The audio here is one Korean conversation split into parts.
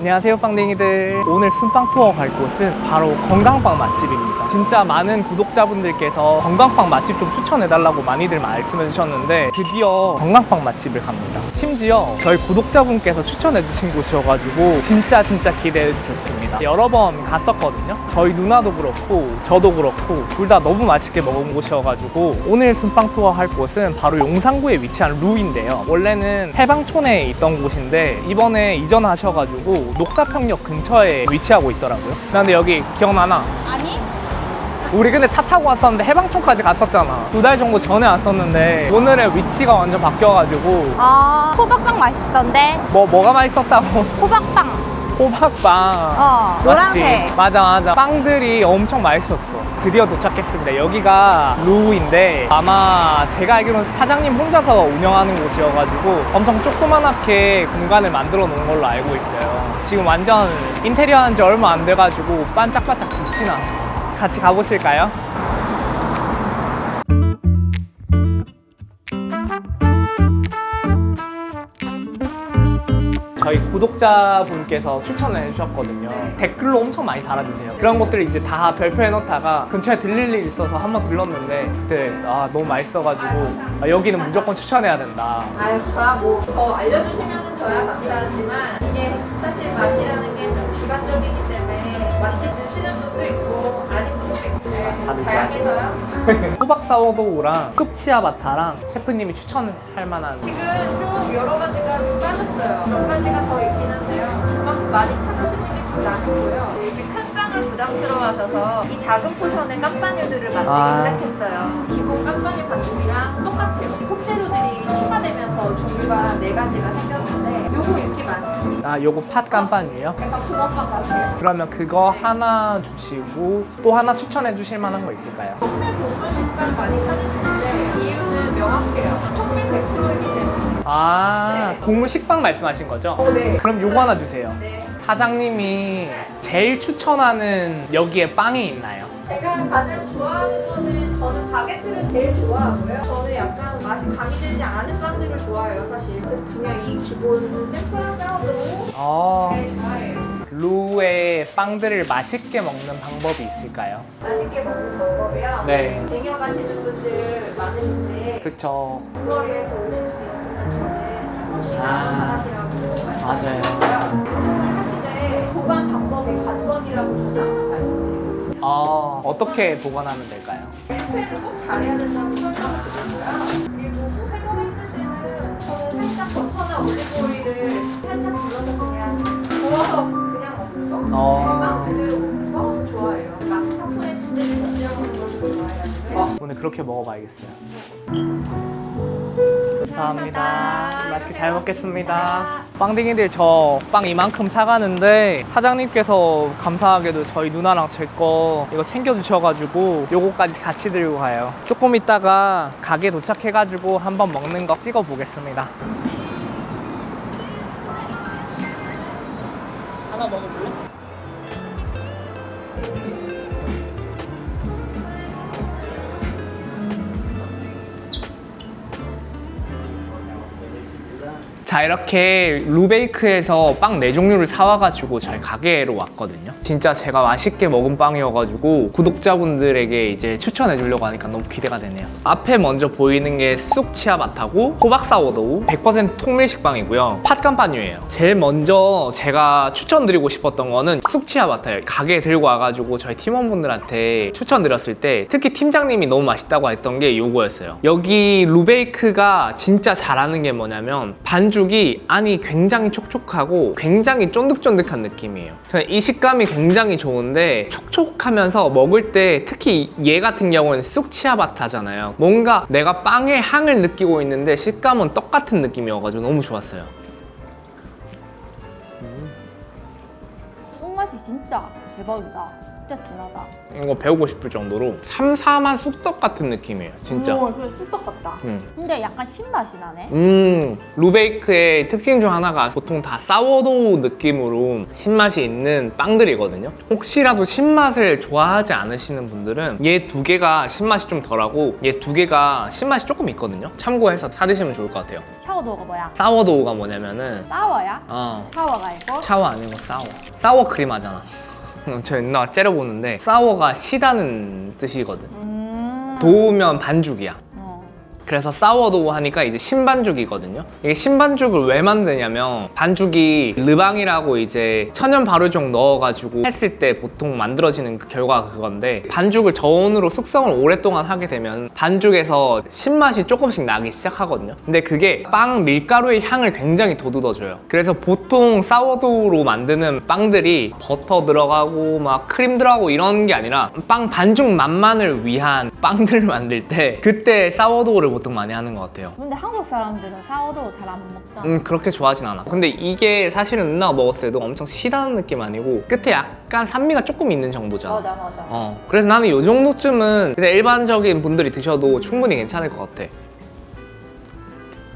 안녕하세요 빵댕이들. 오늘 순빵 투어 갈 곳은 바로 건강빵 맛집입니다. 진짜 많은 구독자분들께서 건강빵 맛집 좀 추천해달라고 많이들 말씀해 주셨는데 드디어 건강빵 맛집을 갑니다. 심지어 저희 구독자분께서 추천해 주신 곳이어가지고 진짜 진짜 기대해 주셨습니다 여러 번 갔었거든요. 저희 누나도 그렇고 저도 그렇고 둘 다 너무 맛있게 먹은 곳이어가지고 오늘 순빵 투어 할 곳은 바로 용산구에 위치한 루인데요. 원래는 해방촌에 있던 곳인데 이번에 이전하셔가지고 녹사평역 근처에 위치하고 있더라고요. 나 근데 여기 기억나나? 아니? 우리 근데 차 타고 왔었는데 해방촌까지 갔었잖아. 두 달 정도 전에 왔었는데 오늘의 위치가 완전 바뀌어가지고 아 호박빵 맛있던데? 뭐 뭐가 맛있었다고? 호박빵 호박빵. 어 맞지? 노란색. 맞아 맞아. 빵들이 엄청 맛있었어. 드디어 도착했습니다. 여기가 루인데 아마 제가 알기로는 사장님 혼자서 운영하는 곳이어가지고 엄청 조그만하게 공간을 만들어 놓은 걸로 알고 있어요. 지금 완전 인테리어 한 지 얼마 안 돼가지고 반짝반짝 빛이 나 같이 가보실까요? 구독자분께서 추천을 해주셨거든요. 댓글로 엄청 많이 달아주세요. 그런 것들을 이제 다 별표해 놓다가 근처에 들릴 일 있어서 한번 들렀는데 그때 아, 너무 맛있어가지고 아, 여기는 무조건 추천해야 된다. 아유, 저야 뭐더 알려주시면은 저야 감사하지만 이게 사실 맛이라는 게 좀 주관적이기 때문에 맛있게 드시는 분도 있고 다들 다양해서요. 호박 사워도우랑 쑥치아바타랑 셰프님이 추천할 만한 지금 좀 여러 가지가 좀 빠졌어요. 몇 가지가 더 있긴 한데요. 막 많이 찾으시는 게좀 나누고요. 이렇게 큰 빵을 부담스러워하셔서 이 작은 포션의 깜빠뉴들을 만들기 아. 시작했어요. 기본 깜빠뉴 반죽이랑 똑같아요. 속재료들이 추가되면서 종류가 네 가지가 아 요거 팥 깜빵이에요? 약간 붕어빵 같아요. 그러면 그거 하나 주시고 또 하나 추천해 주실 만한 거 있을까요? 통밀 국물 식빵 많이 찾으시는데 이유는 명확해요. 통밀 100%이기 때문에. 아 네. 곡물 식빵 말씀하신 거죠? 어, 네. 그럼 요거 하나 주세요. 네. 사장님이 제일 추천하는 여기에 빵이 있나요? 제가 가장 좋아하는 거는 저는 바게트를 제일 좋아하고요. 저는 약간 맛이 가미되지 않은 빵들을 좋아해요, 사실. 그래서 그냥 이 기본 샘플한 사운드로 어, 제일 좋아해요. 루의 빵들을 맛있게 먹는 방법이 있을까요? 맛있게 먹는 방법이요. 네. 쟁여가시는 분들 많으신데 그쵸. 불거리에서 오실 수 있으면 저는 조금씩 아. 하시라고 맞아요. 말씀드리고요. 보통을 하시되 보관 방법이 관건이라고 저는 항상. 어, 어떻게 보관하면 될까요? 밀폐를 꼭 잘해야 된다고 설명을 드렸고요. 그리고 뭐 해먹었을 때는 저는 살짝 버터나 올리브오일을 살짝 둘러서 그냥 구워서 그냥 먹는 거. 어. 빵 그대로 먹는 거 좋아해요. 마스카포네 치즈를 곁들여 먹는 것도 좋아해가지고요. 어, 오늘 그렇게 먹어봐야겠어요. 감사합니다. 감사합니다. 맛있게 잘 먹겠습니다. 빵댕이들 저 빵 이만큼 사가는데 사장님께서 감사하게도 저희 누나랑 제 거 이거 챙겨주셔가지고 요거까지 같이 들고 가요. 조금 있다가 가게 도착해가지고 한번 먹는 거 찍어 보겠습니다. 하나 먹어볼래? 자 이렇게 루베이크에서 빵 네 종류를 사와가지고 저희 가게로 왔거든요. 진짜 제가 맛있게 먹은 빵이어가지고 구독자분들에게 이제 추천해 주려고 하니까 너무 기대가 되네요. 앞에 먼저 보이는 게 쑥치아바타고 호박사워도우 100% 통밀식 빵이고요. 팥간판유예요. 제일 먼저 제가 추천드리고 싶었던 거는 쑥치아바타예요 가게에 들고 와가지고 저희 팀원분들한테 추천드렸을 때 특히 팀장님이 너무 맛있다고 했던 게 요거였어요. 여기 루베이크가 진짜 잘하는 게 뭐냐면 반 죽이 안이 굉장히 촉촉하고 굉장히 쫀득쫀득한 느낌이에요. 저는 이 식감이 굉장히 좋은데 촉촉하면서 먹을 때 특히 얘 같은 경우는 쑥 치아바타잖아요. 뭔가 내가 빵의 향을 느끼고 있는데 식감은 똑같은 느낌이어가지고 너무 좋았어요. 쑥맛이 진짜 대박이다 진짜 진하다. 이거 배우고 싶을 정도로 삼삼한 쑥떡 같은 느낌이에요 진짜 오, 진짜 쑥떡 같다. 음. 근데 약간 신맛이 나네. 음, 루베이크의 특징 중 하나가 보통 다 사워도우 느낌으로 신맛이 있는 빵들이거든요. 혹시라도 신맛을 좋아하지 않으시는 분들은 얘 두 개가 신맛이 좀 덜하고 얘 두 개가 신맛이 조금 있거든요. 참고해서 사드시면 좋을 것 같아요. 샤워도우가 뭐야? 사워도우가 뭐냐면은 사워야? 어, 샤워가 아니고? 샤워 아니고 사워. 사워 크림 하잖아. 저 옛날 째려보는데 사워가 시다는 뜻이거든. 음. 도우면 반죽이야. 어. 그래서 사워도우 하니까 이제 신반죽이거든요. 이게 신반죽을 왜 만드냐면 반죽이 르방이라고 이제 천연 발효종 넣어가지고 했을 때 보통 만들어지는 그 결과가 그건데 반죽을 저온으로 숙성을 오랫동안 하게 되면 반죽에서 신맛이 조금씩 나기 시작하거든요. 근데 그게 빵 밀가루의 향을 굉장히 돋우어줘요. 그래서 보통 사워도우로 만드는 빵들이 버터 들어가고 막 크림 들어가고 이런 게 아니라 빵 반죽 맛만을 위한 빵들을 만들 때 그때 사워도우를 보통 많이 하는 것 같아요. 근데 한국 사람들은 사워도우 잘안 먹잖아. 음 그렇게 좋아하진 않아. 근데 이게 사실은 누나가 먹었을 때도 엄청 시다는 느낌 아니고 끝에 약간 산미가 조금 있는 정도잖아. 맞아, 맞아. 어 그래서 나는 이 정도쯤은 그냥 일반적인 분들이 드셔도 충분히 괜찮을 것 같아.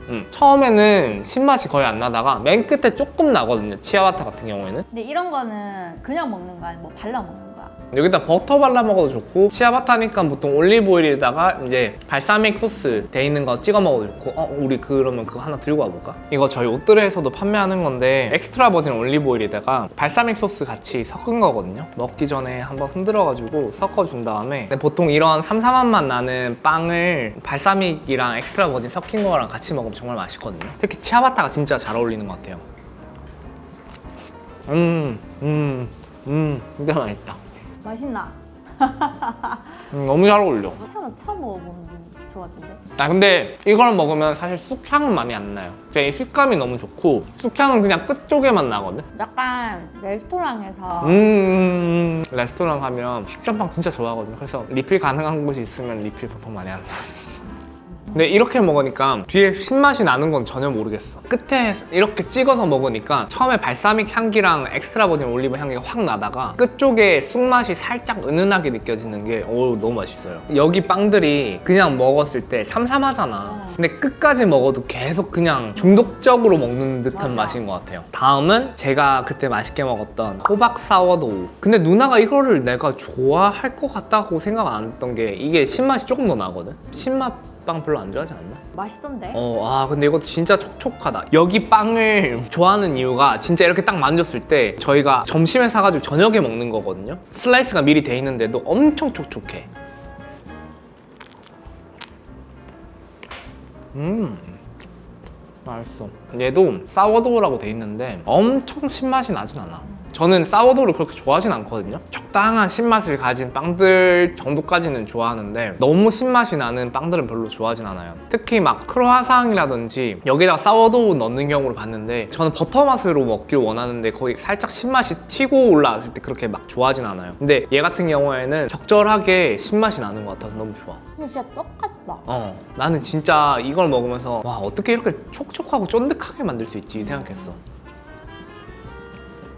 음, 처음에는 신맛이 거의 안 나다가 맨 끝에 조금 나거든요. 치아바타 같은 경우에는. 근데 이런 거는 그냥 먹는 거야? 뭐 발라 먹는 거야? 여기다 버터 발라 먹어도 좋고 치아바타니까 보통 올리브 오일에다가 이제 발사믹 소스 돼 있는 거 찍어 먹어도 좋고. 어 우리 그러면 그거 하나 들고 와볼까? 이거 저희 옷들에서도 판매하는 건데 엑스트라 버진 올리브 오일에다가 발사믹 소스 같이 섞은 거거든요. 먹기 전에 한번 흔들어가지고 섞어준 다음에. 보통 이런 삼삼한 맛 나는 빵을 발사믹이랑 엑스트라 버진 섞인 거랑 같이 먹으면 정말 맛있거든요. 특히 치아바타가 진짜 잘 어울리는 것 같아요. 음, 음, 음, 진짜 맛있다. 맛있나? 음, 너무 잘 어울려. 사람 처음 먹어보는 좋았던데. 아 근데 이걸 먹으면 사실 쑥향은 많이 안 나요. 그냥 이 식감이 너무 좋고 쑥향은 그냥 끝 쪽에만 나거든. 약간 레스토랑에서 음, 음, 음. 레스토랑 가면 식전빵 진짜 좋아하거든요. 그래서 리필 가능한 곳이 있으면 리필 보통 많이 한다. 근데 이렇게 먹으니까 뒤에 신맛이 나는 건 전혀 모르겠어. 끝에 이렇게 찍어서 먹으니까 처음에 발사믹 향기랑 엑스트라 버진 올리브 향기가 확 나다가 끝쪽에 쑥맛이 살짝 은은하게 느껴지는 게 어우 너무 맛있어요. 여기 빵들이 그냥 먹었을 때 삼삼하잖아. 근데 끝까지 먹어도 계속 그냥 중독적으로 먹는 듯한. 맛인 것 같아요. 다음은 제가 그때 맛있게 먹었던 호박 사워도우. 근데 누나가 이거를 내가 좋아할 것 같다고 생각 안 했던 게 이게 신맛이 조금 더 나거든. 신맛 빵 별로 안 좋아하지 않나? 맛있던데. 어, 아, 근데 이것도 진짜 촉촉하다. 여기 빵을 좋아하는 이유가 진짜 이렇게 딱 만졌을 때 저희가 점심에 사가지고 저녁에 먹는 거거든요. 슬라이스가 미리 돼 있는데도 엄청 촉촉해. 음. 맛있어. 얘도 사워도우라고 돼 있는데 엄청 신맛이 나진 않아. 저는 사워도우를 그렇게 좋아하진 않거든요. 적당한 신맛을 가진 빵들 정도까지는 좋아하는데 너무 신맛이 나는 빵들은 별로 좋아하진 않아요. 특히 막 크로아상이라든지 여기다가 사워도우 넣는 경우를 봤는데 저는 버터 맛으로 먹길 원하는데 거기 살짝 신맛이 튀고 올라왔을 때 그렇게 막 좋아하진 않아요. 근데 얘 같은 경우에는 적절하게 신맛이 나는 것 같아서 너무 좋아. 근데 진짜 똑같다. 어, 나는 진짜 이걸 먹으면서 와 어떻게 이렇게 촉촉하고 쫀득하게 만들 수 있지 생각했어.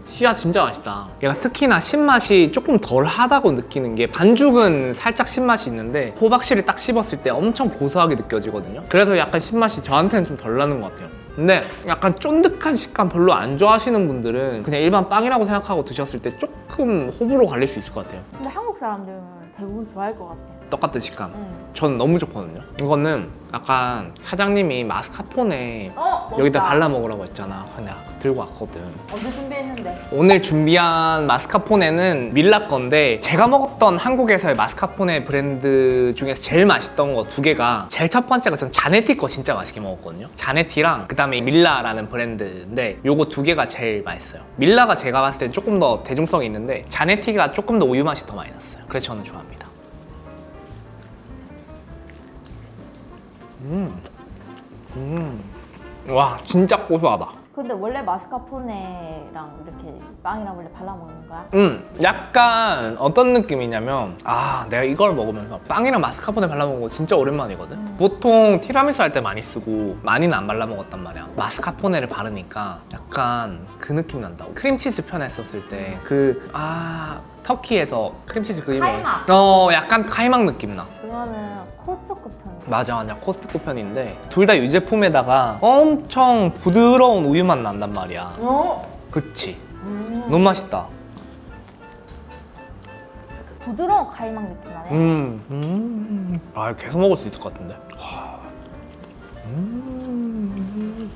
씨앗 진짜 맛있다. 얘가 특히나 신맛이 조금 덜하다고 느끼는 게 반죽은 살짝 신맛이 있는데 호박씨를 딱 씹었을 때 엄청 고소하게 느껴지거든요. 그래서 약간 신맛이 저한테는 좀 덜 나는 것 같아요. 근데 약간 쫀득한 식감 별로 안 좋아하시는 분들은 그냥 일반 빵이라고 생각하고 드셨을 때 조금 호불호 갈릴 수 있을 것 같아요. 근데 한국 사람들은 대부분 좋아할 것 같아. 똑같은 식감. 응. 저는 너무 좋거든요. 이거는 약간 사장님이 마스카포네 어? 여기다. 발라 먹으라고 했잖아. 근데 아까 들고 왔거든. 어제 준비했는데. 오늘 준비한 마스카포네는 밀라 건데 제가 먹었던 한국에서의 마스카포네 브랜드 중에서 제일 맛있던 거 두 개가 제일 첫 번째가 전 자네티 거 진짜 맛있게 먹었거든요. 자네티랑 그다음에 밀라라는 브랜드인데 요거 두 개가 제일 맛있어요. 밀라가 제가 봤을 때 조금 더 대중성이 있는데 자네티가 조금 더 우유 맛이 더 많이 났어요. 그래서 저는 좋아합니다. 음. 음. 와, 진짜 고소하다. 근데 원래 마스카포네랑 이렇게 빵이랑 원래 발라 먹는 거야? 음, 약간 어떤 느낌이냐면 아 내가 이걸 먹으면서 빵이랑 마스카포네 발라 먹은 거 진짜 오랜만이거든. 음. 보통 티라미수 할 때 많이 쓰고 많이는 안 발라 먹었단 말이야. 마스카포네를 바르니까 약간 그 느낌 난다. 크림치즈 편에 썼을 때 그 아 터키에서 크림치즈 그 이름이 카이막. 어 약간 카이막 느낌 나. 그거는 코스트코 편. 맞아 맞아 코스트코 편인데 둘 다 유제품에다가 엄청 부드러운 우유 맛 난단 말이야. 어? 그치? 음. 너무 맛있다. 부드러운 카이막 느낌 나네. 음, 음. 아 계속 먹을 수 있을 것 같은데. 와. 음.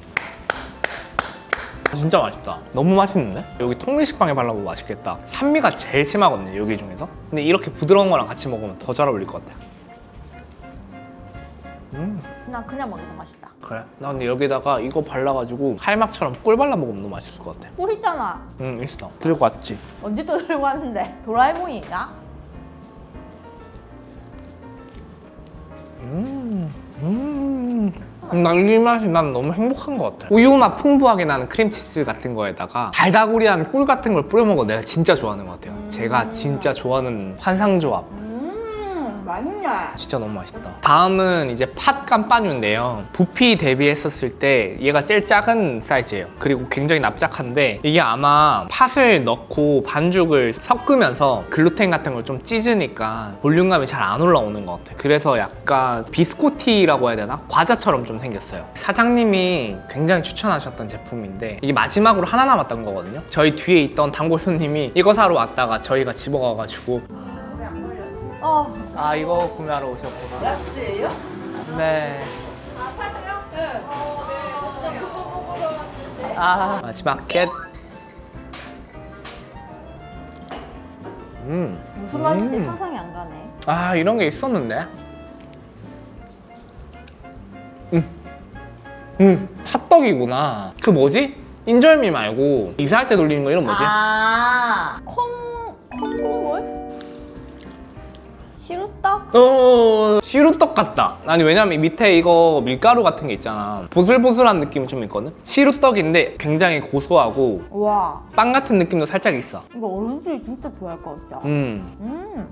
진짜 맛있다. 너무 맛있는데? 여기 통밀식빵에 발라도 맛있겠다. 산미가 제일 심하거든요, 여기 중에서. 근데 이렇게 부드러운 거랑 같이 먹으면 더 잘 어울릴 것 같아. 음, 난 그냥 게 맛있다. 그래. 나 근데 여기다가 이거 발라가지고 칼막처럼 꿀 발라 먹으면 너무 맛있을 것 같아. 꿀 있잖아. 응, 있어. 들고 왔지. 언제 또 들고 왔는데? 도라에몽이냐? 음, 음. 난이 맛이 난 너무 행복한 것 같아. 우유 맛 풍부하게 나는 크림치즈 같은 거에다가 달다구리한 꿀 같은 걸 뿌려 먹어 내가 진짜 좋아하는 것 같아요. 음. 제가 진짜 좋아하는 환상 조합. 음, 맛있네. 진짜 너무 맛있다. 다음은 이제 팥 깜빠뉴인데요. 부피 대비했었을 때 얘가 제일 작은 사이즈예요. 그리고 굉장히 납작한데 이게 아마 팥을 넣고 반죽을 섞으면서 글루텐 같은 걸 좀 찢으니까 볼륨감이 잘 안 올라오는 것 같아요. 그래서 약간 비스코티라고 해야 되나? 과자처럼 좀 생겼어요. 사장님이 굉장히 추천하셨던 제품인데 이게 마지막으로 하나 남았던 거거든요. 저희 뒤에 있던 단골 손님이 이거 사러 왔다가 저희가 집어가가지고 어? 어, 아 이거 구매하러 오셨구나. 라스예요? 네. 아? 네. 어, 네. 아 마지막 겟. 음. 무슨 맛인지 음. 상상이 안 가네. 아 이런 게 있었는데. 음. 음. 팥떡이구나. 그 뭐지? 인절미 말고 이사할 때 돌리는 거 이름 뭐지? 아, 콩, 떡? 어, 시루떡 같다. 아니 왜냐면 밑에 이거 밀가루 같은 게 있잖아. 보슬보슬한 느낌이 좀 있거든. 시루떡인데 굉장히 고소하고 와, 빵 같은 느낌도 살짝 있어. 이거 어른들이 진짜 좋아할 것 같다. 음. 음.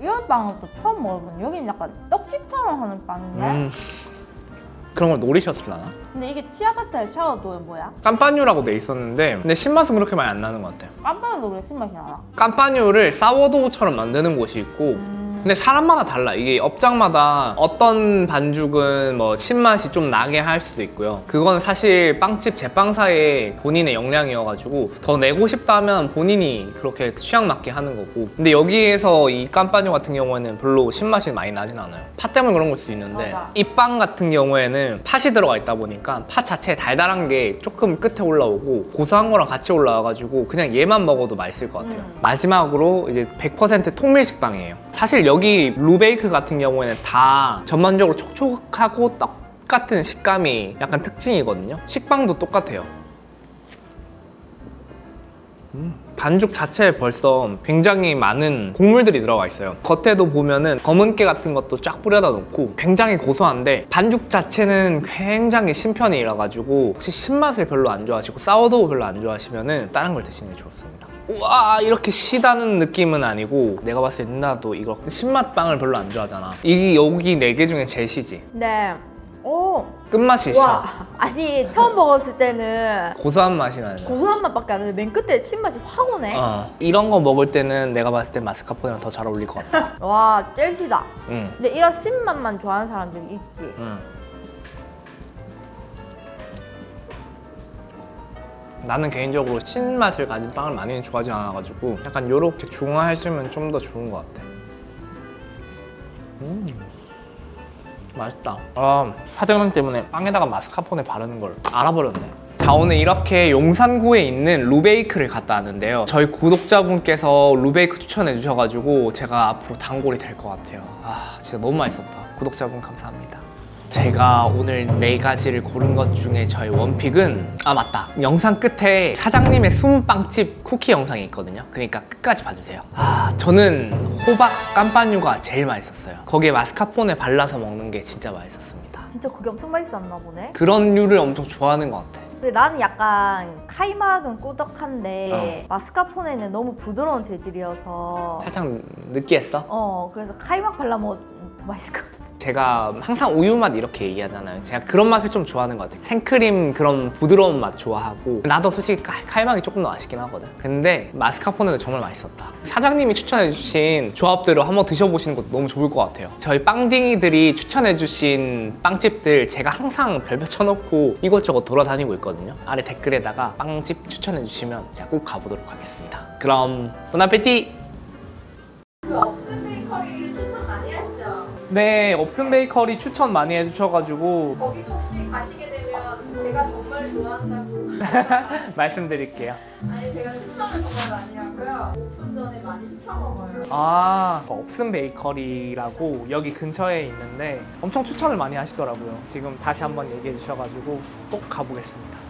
이런 빵은 또 처음 먹어보네. 여긴 약간 떡집처럼 하는 빵인데? 음. 그런 걸 노리셨을라나? 근데 이게 치아바타의 샤워도는 뭐야? 깜빠뉴라고 돼 있었는데 근데 신맛은 그렇게 많이 안 나는 것 같아요. 깜빵도 왜 신맛이 나나? 깜빠뉴를 사워도우처럼 만드는 곳이 있고 음. 근데 사람마다 달라. 이게 업장마다 어떤 반죽은 뭐 신맛이 좀 나게 할 수도 있고요. 그건 사실 빵집 제빵사의 본인의 역량이어가지고 더 내고 싶다면 본인이 그렇게 취향 맞게 하는 거고. 근데 여기에서 이 깜빠뉴 같은 경우에는 별로 신맛이 많이 나진 않아요. 팥 때문에 그런 걸 수도 있는데. 이 빵 같은 경우에는 팥이 들어가 있다 보니까 팥 자체에 달달한 게 조금 끝에 올라오고 고소한 거랑 같이 올라와가지고 그냥 얘만 먹어도 맛있을 것 같아요. 음. 마지막으로 이제 100% 통밀식빵이에요. 사실 여기 루베이크 같은 경우에는 다 전반적으로 촉촉하고 떡 같은 식감이 약간 특징이거든요. 식빵도 똑같아요. 음, 반죽 자체에 벌써 굉장히 많은 곡물들이 들어가 있어요. 겉에도 보면은 검은깨 같은 것도 쫙 뿌려다 놓고 굉장히 고소한데 반죽 자체는 굉장히 신편이라 가지고 혹시 신맛을 별로 안 좋아하시고 사워도우 별로 안 좋아하시면은 다른 걸 드시는 게 좋습니다. 우와 이렇게 시다는 느낌은 아니고 내가 봤을 때 누나도 이거 신맛빵을 별로 안 좋아하잖아. 이게 여기 네 개 중에 제일 시지. 네. 오, 끝맛이 셔. 와. 아니, 처음 먹었을 때는 고소한 맛이 나는. 고소한 맛밖에 안 나는데 맨 끝에 신맛이 확 오네. 어, 이런 거 먹을 때는 내가 봤을 때 마스카포네랑 더 잘 어울릴 것 같아. 와, 젤시다. 응. 근데 이런 신맛만 좋아하는 사람들이 있지. 응. 나는 개인적으로 신맛을 가진 빵을 많이는 좋아하지 않아가지고 약간 요렇게 중화해주면 좀 더 좋은 것 같아. 음. 맛있다. 아, 사장님 때문에 빵에다가 마스카포네 바르는 걸 알아버렸네. 자, 오늘 이렇게 용산구에 있는 루베이크를 갔다 왔는데요. 저희 구독자분께서 루베이크 추천해 주셔가지고 제가 앞으로 단골이 될 것 같아요. 아, 진짜 너무 맛있었다. 구독자분 감사합니다. 제가 오늘 네 가지를 고른 것 중에 저희 원픽은 아 맞다. 영상 끝에 사장님의 숨은 빵집 쿠키 영상이 있거든요. 그러니까 끝까지 봐주세요. 아 저는 호박 깜빠뉴가 제일 맛있었어요. 거기에 마스카포네 발라서 먹는 게 진짜 맛있었습니다. 진짜 그게 엄청 맛있었나 보네. 그런 류를 엄청 좋아하는 것 같아. 근데 나는 약간 카이막은 꾸덕한데 마스카포네는 너무 부드러운 재질이어서 살짝 느끼했어? 어 그래서 카이막 발라 먹으면 더 맛있을 것 같아. 제가 항상 우유 맛 이렇게 얘기하잖아요. 제가 그런 맛을 좀 좋아하는 것 같아요. 생크림 그런 부드러운 맛 좋아하고 나도 솔직히 칼- 칼막이 조금 더 맛있긴 하거든. 근데 마스카포네도 정말 맛있었다. 사장님이 추천해주신 조합대로 한번 드셔보시는 것도 너무 좋을 것 같아요. 저희 빵딩이들이 추천해주신 빵집들 제가 항상 별표 쳐놓고 이것저것 돌아다니고 있거든요. 아래 댓글에다가 빵집 추천해주시면 제가 꼭 가보도록 하겠습니다. 그럼 보나페티! 네, 업슨 베이커리 추천 많이 해주셔가지고 거기도 혹시 가시게 되면 제가 정말 좋아한다고 말씀드릴게요. 아니 제가 추천을 정말 많이 하고요 오픈 전에 많이 시켜 먹어요 아, 업슨 베이커리라고 여기 근처에 있는데 엄청 추천을 많이 하시더라고요. 지금 다시 한번 얘기해 주셔가지고 꼭 가보겠습니다.